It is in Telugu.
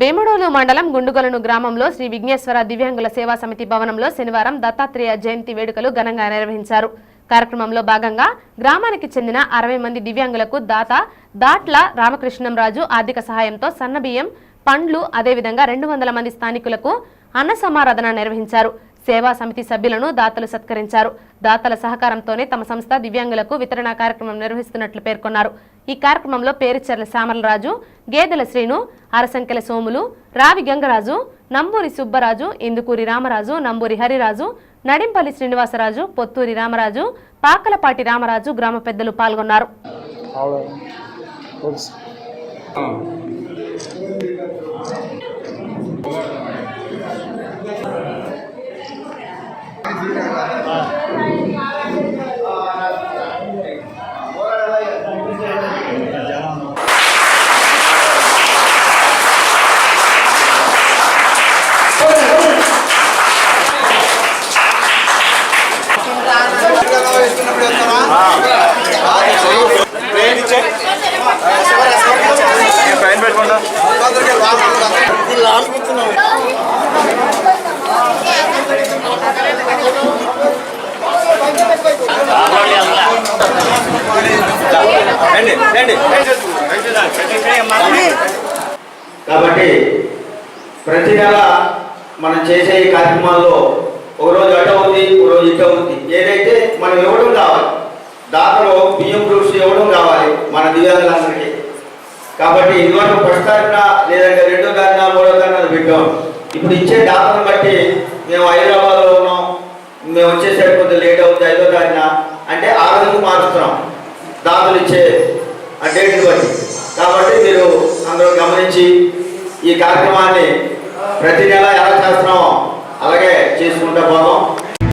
వేముడోలు మండలం గుండుగొలను గ్రామంలో శ్రీ విఘ్నేశ్వర దివ్యాంగుల సేవా సమితి భవనంలో శనివారం దత్తాత్రేయ జయంతి వేడుకలు ఘనంగా నిర్వహించారు. కార్యక్రమంలో భాగంగా గ్రామానికి చెందిన అరవై మంది దివ్యాంగులకు దాత దాట్ల రామకృష్ణంరాజు ఆర్థిక సహాయంతో సన్నబియ్యం పండ్లు అదేవిధంగా రెండు వందల మంది స్థానికులకు అన్న సమారాధన నిర్వహించారు. సేవా సమితి సభ్యులను దాతలు సత్కరించారు. దాతల సహకారంతోనే తమ సంస్థ దివ్యాంగులకు వితరణ కార్యక్రమం నిర్వహిస్తున్నట్లు పేర్కొన్నారు. ఈ కార్యక్రమంలో పేరుచెర్ల శ్యామలరాజు గేదెల శ్రీను అరసంకెల సోములు రావి గంగరాజు నంబూరి సుబ్బరాజు ఇందుకూరి రామరాజు నంబూరి హరిరాజు నడింపల్లి శ్రీనివాసరాజు పొత్తూరి రామరాజు పాకలపాటి రామరాజు గ్రామ పెద్దలు పాల్గొన్నారు. Ah, కాబట్టి ప్రతి నెల మనం చేసే ఈ కార్యక్రమాల్లో ఒక రోజు ఉంది ఒకరోజు ఒక రోజు ఏదైతే మనం ఇవ్వడం కావాలి దాతలో బియ్యం ప్రూఫ్స్ ఇవ్వడం కావాలి మన దివ్యాంగులందరికీ. కాబట్టి ఇదివరకు ఫస్ట్ తారీఖున లేదంటే రెండో తారీఖున మూడో తారీఖున పెట్టాం. ఇప్పుడు ఇచ్చే దాతను బట్టి మేము హైదరాబాద్లో ఉన్నాం మేము వచ్చేసరికి కొంచెం లేట్ అవుతుంది ఐదో తారీఖున అంటే ఆ రోజుకి మారుస్తున్నాం. దాతలు ఇచ్చే ఆ డేట్ని బట్టి కాబట్టి మీరు అందరూ గమనించి ఈ కార్యక్రమాన్ని ప్రతి నెల ఎలా చేస్తున్నామో అలాగే చేసుకుంటా పోదాం.